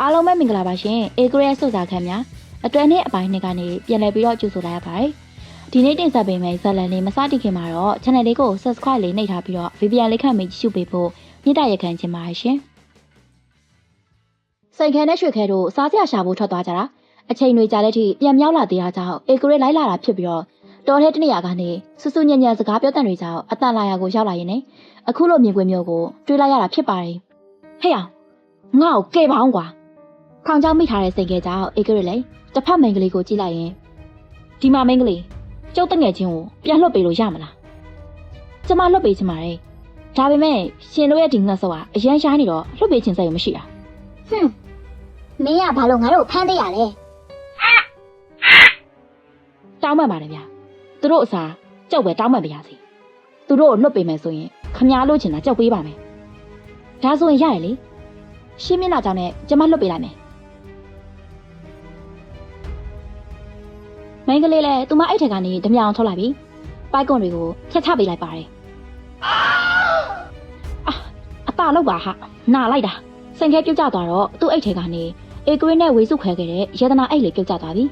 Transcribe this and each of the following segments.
အားလုံးပဲမင်္ဂလာပါရှင်အေဂရက်စုစာခန်းများအတွဲနှစ်အပိုင်းနှစ်ကနေပြန်လည်ပြီးတော့ကြိုဆိုလိုက်ရပါတယ်ဒီနေ့တင်ဆက်ပေးမယ့်ဇာတ်လမ်းလေးမစတင်ခင်မှာတော့ channel လေးကို subscribe လေးနှိပ်ထားပြီးတော့ VPN လေးခန့်မိကြည့်ရှုပေးဖို့မြစ်တာရက်ခံချင်ပါတယ်ရှင်စိန်ခဲနဲ့ရွှေခဲတို့စားစရာရှာဖို့ထွက်သွားကြတာအချိန်တွေကြာတဲ့အထိပြန်မြောက်လာသေးတာကြောင့်အေဂရက်လိုက်လာတာဖြစ်ပြီးတော့တော်ထဲတနေရာကနေဆူဆူညံ့ညံ့စကားပြောတဲ့တွေကြောင့်အတန်လာရာကိုရောက်လာရင်ねအခုလိုမြင်ကွင်းမျိုးကိုတွေးလိုက်ရတာဖြစ်ပါတယ်ဟဲ့အောင်ငါ့ကိုကဲပါအောင်ကွာ ခေါင်းချောင်းမိထားတဲ့စိတ်ကကြောင့်အေဂရစ်လေတစ်ဖက်မိန်းကလေးကိုကြည့်လိုက်ရင်ဒီမှာမိန်းကလေးကျုပ်တငယ်ချင်းကိုပြန်လွတ်ပေးလို့ရမလားကျမလွတ်ပေးချင်ပါတယ်ဒါပေမဲ့ရှင်တို့ရဲ့ဒီငှက်စောကအရန်ရှားနေတော့လွတ်ပေးချင်စိတ်မရှိတာဟွန်းမင်းကဘာလို့ငါတို့ကိုဖမ်းသေးရလဲတောင်းပန်ပါတယ်ဗျာသူတို့အစားကြောက်ပဲတောင်းပန်ပါရစေသူတို့ကိုလွတ်ပေးမယ်ဆိုရင်ခမားလို့ချင်တာကြောက်ပေးပါမယ်ဒါဆိုရင်ရတယ်လေရှင်းမျက်နှာကြောင့်နဲ့ကျမလွတ်ပေးလိုက်မယ် မိန်းကလေးလည်းသူမအဲ့ထက်ကနေဓမြောင်ထုတ်လိုက်ပြီပိုက်ကွန်တွေကိုဖြတ်ချပေးလိုက်ပါတယ်အာအตาလောက်ပါဟာနာလိုက်တာစင်ခဲပြုတ်ကျသွားတော့သူ့အိတ်ထဲကနေအေဂရင်းနဲ့ဝေစုခွဲခဲ့တဲ့ယေဒနာအိတ်လေးပြုတ်ကျသွားပြီ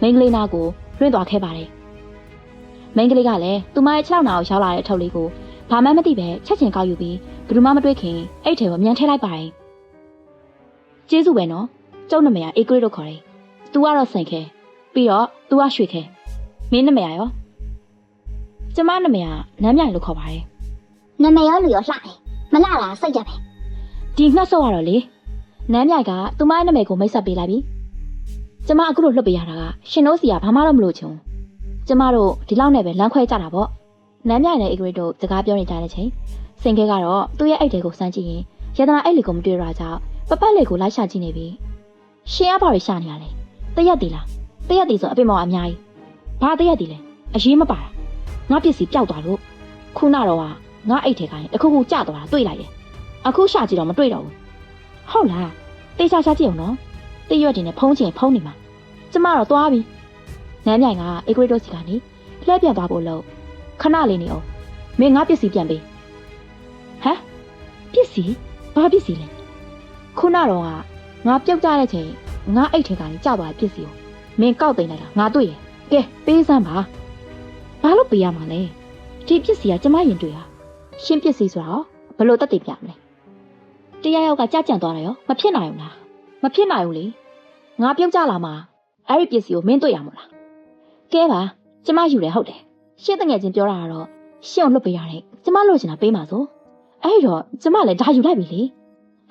မိန်းကလေးနာကိုလွင့်သွားခဲ့ပါတယ်မိန်းကလေးကလည်းသူမရဲ့ခြေထောက်နာကိုရောက်လာတဲ့အထုပ်လေးကိုဘာမှမသိပဲချက်ချင်းကောက်ယူပြီးဘယ်သူမှမတွေ့ခင်အိတ်ထဲကိုမြန်ထည့်လိုက်ပါတယ်ကျေးဇူးပဲနော်ကျုပ်နာမည်ကအေဂရစ်လို့ခေါ်တယ်။ तू ကတော့စင်ခဲ ပြီးတော့ तू ကရွှေခဲမင်းနာမည်ကရောကျမနာမည်ကနမ်းမြိုင်လို့ခေါ်ပါတယ်နာမည်ရောလူရောလှတယ်မလှတာစိတ်ကြပဲဒီငှက်ဆော့ရတော့လေနမ်းမြိုင်ကသူမရဲ့နာမည်ကိုမိတ်ဆက်ပေးလိုက်ပြီကျမအခုလိုလွတ်ပေးရတာကရှင်တို့စီကဘာမှတော့မလို့ချင်ဘူးကျမတို့ဒီလောက်နဲ့ပဲလမ်းခွဲကြတာပေါ့နမ်းမြိုင်နဲ့အေဂရစ်တို့စကားပြောနေကြတဲ့ချိန်စင်ခဲကတော့သူ့ရဲ့အိတ်တွေကိုစမ်းကြည့်ရင်ယတနာအိတ်လေးကိုမတွေ့ရတာကြောင့်ပပတ်လေးကိုလိုက်ရှာကြည့်နေပြီရှင်ကဘာတွေရှာနေရလဲတရက်တီလား တရက်တီဆိုအပင်မောင်အများကြီးဘာတရက်တီလဲအရေးမပါတာငါပစ္စည်းပျောက်သွားလို့ခုနတော့ကငါအိတ်ထဲကနေတစ်ခုခုကျသွားတာတွေ့လိုက်တယ်အခုရှာကြည့်တော့မတွေ့တော့ဘူးဟုတ်လားတေချာရှာကြည့်အောင်နော်တရွက်တင်နဲ့ဖုံးချင်ဖုံးနေမှာကျမတော့သွားပြီနမ်းမြိုင်ကအေဂရီတိုစီကနေလှည့်ပြန်သွားဖို့လို့ခဏလေးနေအောင်မင်းငါပစ္စည်းပြန်ပေးဟမ်ပစ္စည်းဘာပစ္စည်းလဲခုနတော့ကငါပြုတ်ကြတဲ့ချိန်ငါအိတ်ထဲကနေကျသွားတဲ့ပစ္စည်းကို မင်းကောက်သိမ်းလိုက်တာငါတွေ့ရင်ကဲပေးစမ်းပါဘာလို့ပေးရမှာလဲဒီပစ္စည်းကကျမရင်တွေ့တာရှင်းပစ္စည်းဆိုတော့ဘယ်လို့တက်တည်ပြမလဲတရားရောက်ကကြကြံသွားတယ်ရောမဖြစ်နိုင်ဘူးလားမဖြစ်နိုင်ဘူးလေငါပြုတ်ကြလာမှာအဲ့ဒီပစ္စည်းကိုမင်းတွေ့ရမို့လားကဲပါကျမယူတယ်ဟုတ်တယ်ရှင်းတငယ်ချင်းပြောတာကတော့ရှင်းအောင်လွတ်ပေးရတယ်ကျမလို့ချင်တာပေးမှာဆိုအဲ့တော့ကျမလည်းဒါယူလိုက်ပြီလေ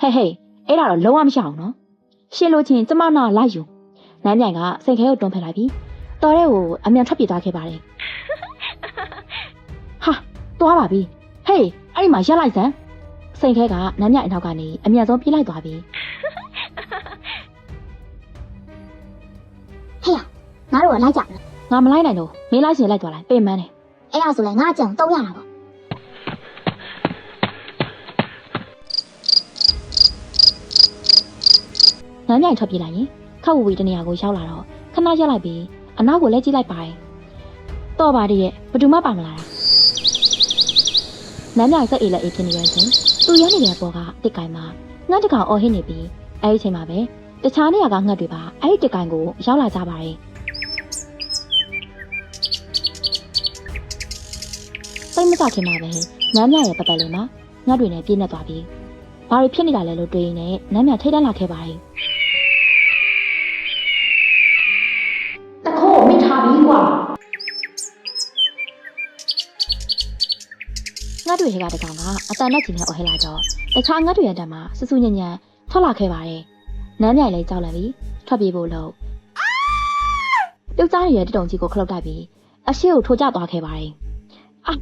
ဟဲ့ဟဲ့အဲ့ဒါတော့လုံးဝမရှောင်နော်ရှင်းလို့ချင်းကျမနာလိုက်ယူ နမ်းမြိုင်ကစိတ်ခဲကိုတွန်းဖက်လိုက်ပြီးတော်တဲ့ကိုအမြန်ထွက်ပြေးသွားခဲ့ပါတယ်ဟာသွားပါပြီဟေးအဲ့ဒီမှာရက်လိုက်စမ်းစိတ်ခဲကနမ်းမြိုင်အနောက်ကနေအမြန်ဆုံးပြေးလိုက်သွားပြီဟဲ့ရငါတို့ကလိုက်ကြမလားငါမလိုက်နိုင်တော့မင်းလိုက်ချင်လိုက်သွားလိုက်ပြင်မန်းတယ်အဲ့ဒါဆိုလည်းငါအကြံတော့ရတာပေါ့နမ်းမြိုင်ထွက်ပြေးလိုက်ရင် ခက်ဝူဝီတနေရာကိုရောက်လာတော့ခဏရက်လိုက်ပြီးအနောက်ကိုလဲကြည့်လိုက်ပါတယ်တော့ပါတည်းရဲ့ဘယ်သူမှပါမလာတာနမ်းမြိုင်စက်အေးလက်အေးဖြစ်နေတဲ့အချိန်သူရနေတဲ့ပေါ်ကတစ်ကိုင်မှာငှက်တစ်ကောင်အော်ဟစ်နေပြီးအဲဒီအချိန်မှာပဲတခြားနေရာကငှက်တွေပါအဲဒီတစ်ကိုင်ကိုရောက်လာကြပါတယ်စိတ်မကြခင်မှာပဲနမ်းမြိုင်ရဲ့ပတ်ပတ်လေးမှာငှက်တွေနဲ့ပြည့်နေသွားပြီးဘာတွေဖြစ်နေတာလဲလို့တွေးရင်းနဲ့နမ်းမြိုင်ထိတ်တန့်လာခဲ့ပါတယ် တို့ရဲ့ကတကောင်ကအတန်နဲ့ကျင်နဲ့အော်ဟဲလာတော့တခြားငါတို့ရဲ့တက်မှာစစူညံ့ညံ့ထွက်လာခဲ့ပါတယ်နမ်းမြိုင်လေးကြောက်လန့်ပြီးထွက်ပြေးဖို့လို့ပြုတ်ကြားနေတဲ့တတုံကြီးကိုခလုတ်တိုက်ပြီးအရှိကိုထိုးကျသွားခဲ့ပါတယ်အာ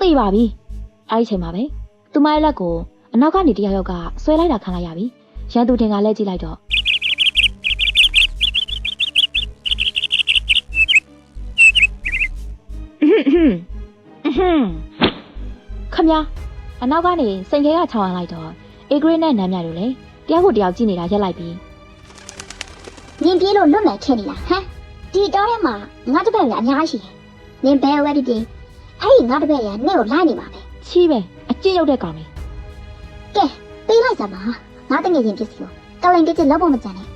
သိပါပြီအဲ့ဒီချိန်မှာပဲသူမရဲ့လက်ကိုအနောက်ကနေတယောက်ယောက်ကဆွဲလိုက်တာခံလိုက်ရပြီရန်သူတင်ကလည်းကြည့်လိုက်တော့ ခမအနောက်ကနေစိန်ခဲကချောင်းအောင်လိုက်တော့အေဂရစ်နဲ့နမ်းမြတို့လည်းတယောက်ကိုတယောက်ကြည့်နေတာရက်လိုက်ပြီးနင်ပြေးလို့လွတ်မယ်ထင်နေလားဟမ်ဒီတော့ထဲမှာငါတပည့်ကအများကြီးရှိတယ်နင်ဘယ်ဝဲဒီဒီအဲ့ဒီငါတပည့်ရနင့်ကိုလိုက်နေပါပဲချီးပဲအကျင့်ရောက်တဲ့ကောင်လေးကဲပေးလိုက်စမ်းပါငါတငယ်ချင်းပစ္စည်းကိုခကလင်တစ်တစ်လောက်ဖို့မကြံနဲ့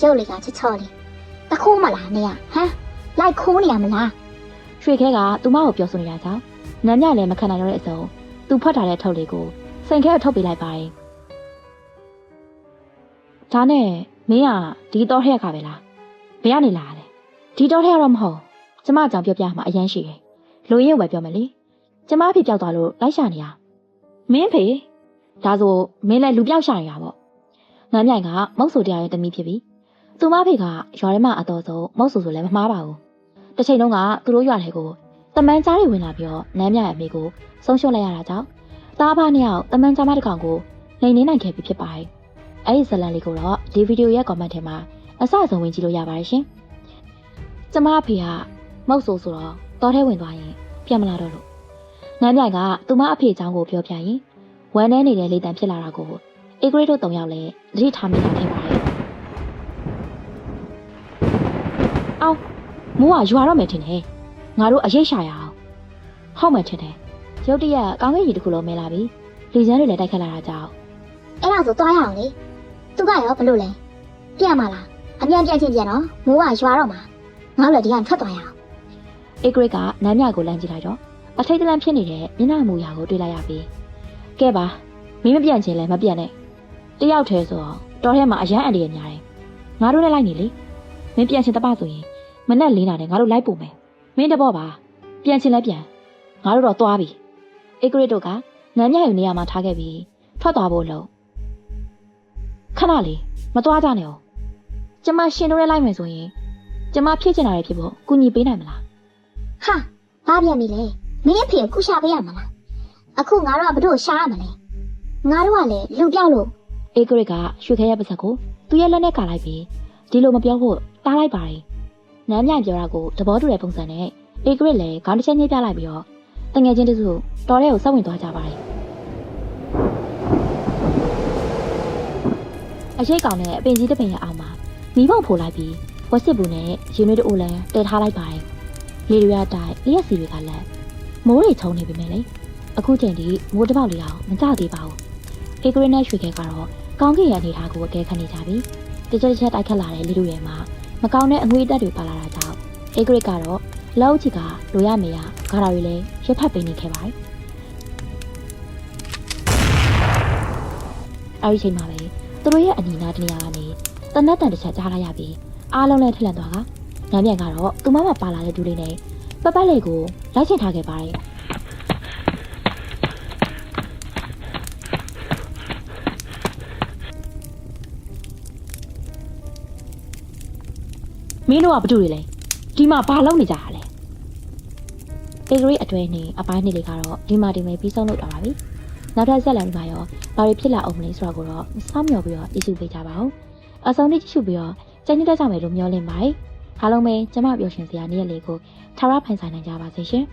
ရုပ်လေးကချစ်ချော်လေးတခိုးမလားနေရဟမ်လိုက်ခိုးနေရမလားရွှေခဲကသူမကိုပြောဆိုနေတာကြောင့်နမ်းမြလည်းမခံနိုင်တော့တဲ့အစုံ သူဖတ်ထားတဲ့ထုတ်လေးကိုစိန်ခဲကိုထုတ်ပေးလိုက်ပါတယ်ဒါနဲ့မင်းကဒီတော့ထက်ကပဲလားဘယ်ကနေလာလဲဒီတော့ထက်ကတော့မဟုတ်ကျမအကြောင်းပြောပြမှာအရန်ရှိတယ်လူရင်းကိုပဲပြောမယ်လေကျမအဖေပြောက်သွားလို့လိုက်ရှာနေရမင်းဖေဒါဆိုမင်းလည်းလူပြောက်ရှာနေတာပေါ့နမ်းမြိုင်ကမုတ်ဆိုတရားရဲ့တမီးဖြစ်ပြီသူမဖေကရွာထဲမှာအတော်ဆုံးမုတ်ဆိုဆိုလည်းမမှားပါဘူးတစ်ချိန်လုံးကသူတို့ရွာထဲကို တမန်ကြားတွေဝင်လာပြီးတော့နမ်းမြရဲ့အမေကိုဆုံးရှုံးလိုက်ရတာကြောင့်တားဖားနှစ်ယောက်တမန်ကြားမတစ်ကောင်ကိုနှိမ်နှင်းနိုင်ခဲ့ပြီဖြစ်ပါတယ်အဲ့ဒီဇလန်လေးကိုတော့ဒီဗီဒီယိုရဲ့ comment ထဲမှာအစအဆုံးဝင်ကြည့်လို့ရပါတယ်ရှင်ကျမအဖေကမုတ်ဆိုဆိုတော့တောထဲဝင်သွားရင်ပြန်မလာတော့လို့နမ်းမြိုင်ကသူမအဖေအကြောင်းကိုပြောပြရင်ဝမ်းထဲနေတဲ့လေတံဖြစ်လာတာကိုအေဂရိတ်တို့တုံယောက်လည်းသတိထားမိတာဖြစ်ပါတယ်။အောင်မိုးကရွာတော့မယ်ထင်တယ်။ ငါတို့အရေးရှာရအောင်။ဟုတ်မယ်ထင်တယ်။ရုတ်တရက်ကောင်းကင်ကြီးတစ်ခုလုံးမဲလာပြီ။လေချမ်းတွေလည်းတိုက်ခတ်လာတာကြောင့်အဲ့ဒါဆိုသွားရအောင်လေသူကရောဘလို့လဲပြန်မလားအမြန်ပြန်ချင်းပြန်တော့မိုးကရွာတော့မှာငါတို့လည်းဒီကထွက်သွားရအောင်အေဂရိတ်ကနမ်းမြကိုလမ်းကြည့်လိုက်တော့အထိတ်တလန့်ဖြစ်နေတဲ့မျက်နှာမူရာကိုတွေ့လိုက်ရပြီ။ကဲပါမင်းမပြန့်ချင်လဲမပြန့်နဲ့။တယောက်တည်းဆိုတော့တော်ထဲမှာအရန်အန်ဒီရများတယ်။ငါတို့လည်းလိုက်နေလေ။မင်းပြန့်ချင်တပဆိုရင်မနဲ့လေးနာနဲ့ငါတို့လိုက်ပို့မယ်။ မင်းတဘောပါ။ပြန့်ချင်လဲပြန်။ငါတို့တော့သွားပြီ။အေဂရိတ်တို့ကနမ်းမြရဲ့နေရာမှာထားခဲ့ပြီးထွက်သွားဖို့လို့ခဏလေးမသွားကြနဲ့哦။ကျမရှင်တို့နဲ့လိုက်မယ်ဆိုရင်ကျမဖြစ်ချင်တာတွေဖြစ်ဖို့ကူညီပေးနိုင်မလားဟာဘာပြန်ပြီလဲမင်းအဖေကိုကုရှာပေးရမလားအခုငါတို့ကဘတို့ရှာရမလဲငါတို့ကလည်းလူပြောက်လို့အေဂရစ်ကရွှေခဲရဲ့ပါဇက်ကိုသူ့ရဲ့လက်နဲ့ကာလိုက်ပြီးဒီလိုမပြောဖို့တားလိုက်ပါတယ်။ နမ်းမြိုင်ပြောတာကိုသဘောတူတဲ့ပုံစံနဲ့အေဂရစ်လည်းခေါင်းတစ်ချက်ညှိပြလိုက်ပြီးတော့တငယ်ချင်းတစုတော်တဲ့ကိုစောက်ဝင်သွားကြပါတယ်။အရှိတ်ကောင်နဲ့အပင်ကြီးတစ်ပင်ရဲ့အောက်မှာမိဘဖိုးလိုက်ပြီးဝက်စစ်ဘူးနဲ့ရင်တွေတိုးလန်းတည်ထားလိုက်ပါတယ်။လေတွေကတိုက်လျှက်စီတွေကလည်းမိုးတွေချုံနေပြီမဲ့လေအခုချိန်ထိမိုးတစ်ပေါက်လေးတော့မကြသေးပါဘူး။အေဂရစ်နဲ့ရွှေခဲကတော့ကောင်းကင်ရဲ့အနေထားကိုအကဲခတ်နေကြပြီ။တစ်ချက်တစ်ချက်တိုက်ခတ်လာတဲ့လူတွေရဲ့မှာ မကောင်းတဲ့အငွေအသက်တွေပါလာတာကြောင့်အေဂရစ်ကတော့လောက်ချီကလိုရမေရဂါရာတွေလည်းရဖတ်ပေးနေခဲ့ပါတယ်။အဲဒီချိန်မှာပဲသူတို့ရဲ့အနီနာတနေရာကနေတနတ်တန်တစ်ချက်ကြားလိုက်ရပြီးအားလုံးလည်းထက်လန့်သွားကနမ်းမြန်ကတော့သူမမပါလာတဲ့ဒူလေးနဲ့ပတ်ပတ်လေးကိုလိုက်ချင်ထားခဲ့ပါတယ်။ မင်းတို့ကဘာတူတွေလဲဒီမှာဘာလုပ်နေကြတာလဲအေဂရီအတွဲနေအပိုင်းနေလေးကတော့ဒီမှာဒီမဲ့ပြီးဆုံးလုပ်တာပါပြီနောက်ထပ်ဆက်လာဒီမှာရောဘာတွေဖြစ်လာအောင်မလဲဆိုတာကိုတော့စောင့်မျှော်ပြီးတော့ကြည့်ရှုပေးကြပါဦးအဆုံးထိကြည့်ရှုပြီးတော့ကြိုက်နေတဲ့ကြမယ်လို့မျှော်လင့်ပါတယ်အားလုံးပဲကျမပျော်ရွှင်စရာနေ့ရက်လေးကိုထာဝရဖန်ဆိုင်နိုင်ကြပါစေရှင်